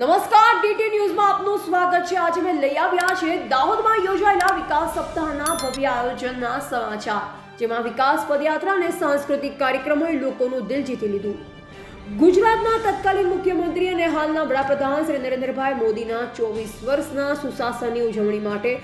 નમસ્કાર, ડીટી ન્યૂઝમાં આપનું સ્વાગત છે. આજે મેં લઈ આવ્યા છે. દાહોદમાં યોજાયેલા વિકાસ સપ્તાહના ભવ્ય આયોજનના સમાચાર, જેમાં વિકાસ પદયાત્રા અને સાંસ્કૃતિક કાર્યક્રમોએ લોકોનું દિલ જીતી લીધું. ગુજરાતના તત્કાલીન મુખ્યમંત્રી અને હાલના વડાપ્રધાન શ્રી નરેન્દ્રભાઈ મોદીના ચોવીસ વર્ષના સુશાસનની ઉજવણી માટે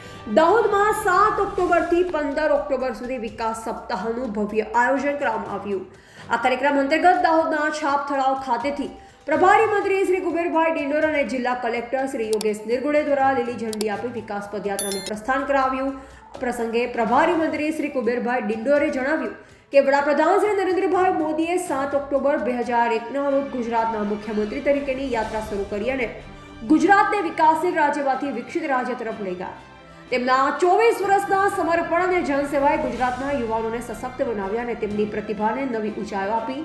દાહોદમાં સાત ઓક્ટોબરથી પંદર ઓક્ટોબર સુધી વિકાસ સપ્તાહનું ભવ્ય આયોજન કરવામાં આવ્યું. આ કાર્યક્રમ અંતર્ગત દાહોદના છાપ તળાવ ખાતેથી પ્રભારી મંત્રી શ્રી કુબેરભાઈ ડિંડોર અને જિલ્લા કલેક્ટર શ્રી યોગેશ નિર્ગુડે દ્વારા લીલી ઝંડી આપી વિકાસ પદયાત્રાને પ્રસ્થાન કરાવ્યું. પ્રસંગે પ્રભારી મંત્રી શ્રી કુબેરભાઈ ડિંડોરે જણાવ્યું કે વડાપ્રધાન શ્રી નરેન્દ્રભાઈ મોદીએ સાત ઓક્ટોબર બે હજાર એકના રોજ ગુજરાતના મુખ્યમંત્રી તરીકેની યાત્રા શરૂ કરી અને ગુજરાતને વિકાસશીલ રાજ્યમાંથી વિકસિત રાજ્ય તરફ લઈ ગયા. તેમના ચોવીસ વર્ષના સમર્પણ અને જનસેવાએ ગુજરાતના યુવાનોને સશક્ત બનાવ્યા અને તેમની પ્રતિભાને નવી ઊંચાઈઓ આપી.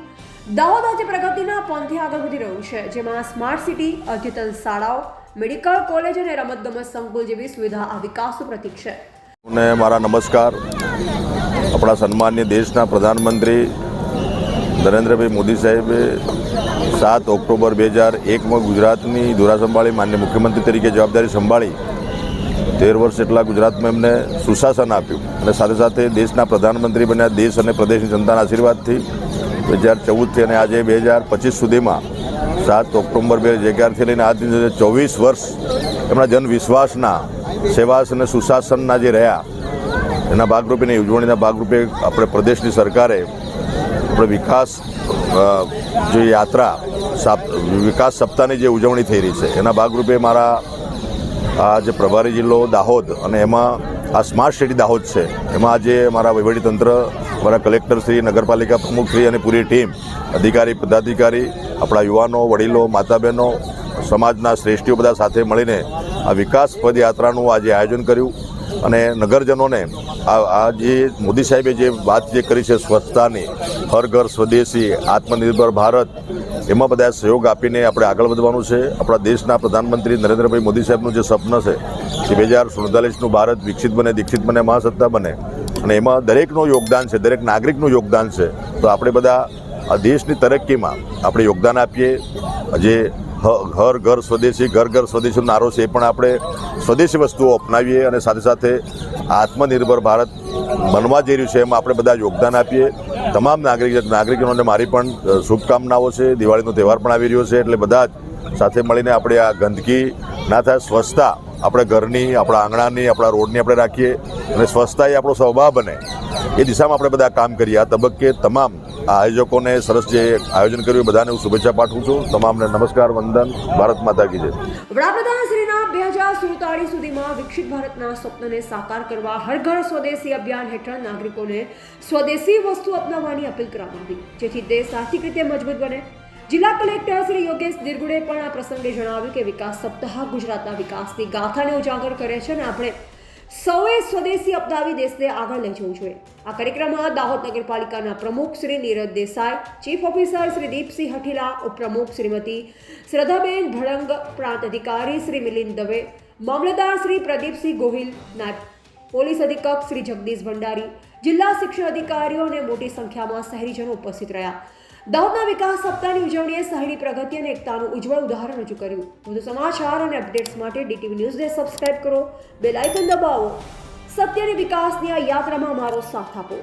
દાહોદ આજે પ્રગતિના પંથે આગળ વધી રહ્યું છે, જેમાં સ્માર્ટ સિટી, અદ્યતન શાળાઓ, મેડિકલ કોલેજ અને રમતગમત સંકુલ જેવી સુવિધા આ વિકાસનું પ્રતીક છે. ને મારા નમસ્કાર. આપણા સન્માનીય દેશના પ્રધાનમંત્રી નરેન્દ્રભાઈ મોદી સાહેબે સાત ઓક્ટોબર બે હજાર એકમાં ગુજરાતની ધોરા સંભાળી માન્ય મુખ્યમંત્રી તરીકે જવાબદારી સંભાળી તેર વર્ષ એટલા ગુજરાતમાં એમને સુશાસન આપ્યું. અને સાથે સાથે દેશના પ્રધાનમંત્રી બન્યા દેશ અને પ્રદેશની જનતાના આશીર્વાદથી બે હજાર ચૌદથી અને આજે બે હજાર પચીસ સુધીમાં સાત ઓક્ટોબર બે હજાર અગિયારથી લઈને આજ દિવસે ચોવીસ વર્ષ એમના જનવિશ્વાસના સેવા અને સુશાસનના જે રહ્યા, એના ભાગરૂપેની ઉજવણીના ભાગરૂપે આપણે પ્રદેશની સરકારે આપણે વિકાસ જે યાત્રા વિકાસ સપ્તાહની જે ઉજવણી થઈ રહી છે, એના ભાગરૂપે મારા આ જે પ્રભારી જિલ્લો દાહોદ અને એમાં આ સ્માર્ટ સિટી દાહોદ છે, એમાં આજે મારા વહીવટીતંત્ર, મારા કલેક્ટરશ્રી નગરપાલિકા પ્રમુખશ્રી અને પૂરી ટીમ, અધિકારી, પદાધિકારી, આપણા યુવાનો, વડીલો માતા બહેનો સમાજના શ્રેષ્ઠીઓ બધા સાથે મળીને આ વિકાસ પદયાત્રાનું આજે આયોજન કર્યું અને નગરજનોને આ જે મોદી સાહેબે જે વાત જે કરી છે સ્વચ્છતાની, હર ઘર સ્વદેશી, આત્મનિર્ભર ભારત એમાં બધા સહયોગ આપીને આપણે આગળ વધવાનું છે. આપણા દેશના પ્રધાનમંત્રી નરેન્દ્રભાઈ મોદી સાહેબનું જે સ્વપ્ન છે કે બે હજાર સુડતાલીસનું ભારત વિકસિત બને, દીક્ષિત બને, મહાસત્તા બને. અને એમાં દરેકનું યોગદાન છે, દરેક નાગરિકનું યોગદાન છે. તો આપણે બધા આ દેશની તરક્કીમાં આપણે યોગદાન આપીએ. જે ઘર ઘર સ્વદેશી, ઘર ઘર સ્વદેશીનો નારો છે એ પણ આપણે સ્વદેશી વસ્તુઓ અપનાવીએ અને સાથે સાથે આત્મનિર્ભર ભારત બનવા જઈ રહ્યું છે એમાં આપણે બધા યોગદાન આપીએ. તમામ નાગરિક નાગરિકોને મારી પણ શુભકામનાઓ છે. દિવાળીનો તહેવાર પણ આવી રહ્યો છે એટલે બધા જ સાથે મળીને આપણે આ ગંદકી ના થાય. સ્વચ્છતા આપણે ઘરની, આપણા આંગણાની, આપણા રોડની આપણે રાખીએ અને સ્વચ્છતા એ આપણો સ્વભાવ બને. એ દિશામાં આપણે બધા કામ કરીએ. આ તબક્કે તમામ આયોજકોને સરસ જે આયોજન કર્યું બધાને હું શુભેચ્છા પાઠવું છું. તમામને નમસ્કાર, વંદન. ભારત માતા કી જય. વડાપ્રધાન બે હજાર સુડતાળીસ સુધીમાં વિકસિત ભારતના સ્વપ્નને સાકાર કરવા હર સ્વદેશી અભિયાન હેઠળ નાગરિકોને સ્વદેશી વસ્તુ અપનાવવાની અપીલ કરવામાં આવી. જેથી દેશ આર્થિક રીતે મજબૂત બને. જિલ્લા કલેક્ટર યોગેશ દિરગુડે પણ આ પ્રસંગે જણાવ્યું કે વિકાસ સપ્તાહ ગુજરાતના વિકાસની ગાથાને ઉજાગર કરે છે અને આપણે સૌએ સ્વદેશી અપનાવી દેશને આગળ લઈ જવું જોઈએ. આ કાર્યક્રમમાં દાહોદ નગરપાલિકાના પ્રમુખ શ્રી નીરજ દેસાઈ, ચીફ ઓફિસર શ્રી દીપસિંહ હઠીલા, ઉપપ્રમુખ શ્રીમતી શ્રદ્ધાબેન ભળંગ, પ્રાંત અધિકારી શ્રી મિલિંદ દવે, મામલતદાર શ્રી પ્રદીપસિંહ ગોહિલ, નાયબ પોલીસ અધિક્ષક શ્રી જગદીશ ભંડારી, જિલ્લા શિક્ષણ અધિકારીઓ અને મોટી સંખ્યામાં શહેરીજનો ઉપસ્થિત રહ્યા. દાહોદના વિકાસ સપ્તાહની ઉજવણીએ શહેરી પ્રગતિ અને એકતાનું ઉજ્જવળ ઉદાહરણ રજૂ કર્યું. વધુ સમાચાર અને અપડેટ્સ માટે ડીટીવી ન્યૂઝને સબસ્ક્રાઇબ કરો. બેલ આઇકન દબાવો. સત્યની વિકાસની આ યાત્રામાં અમારો સાથ આપો.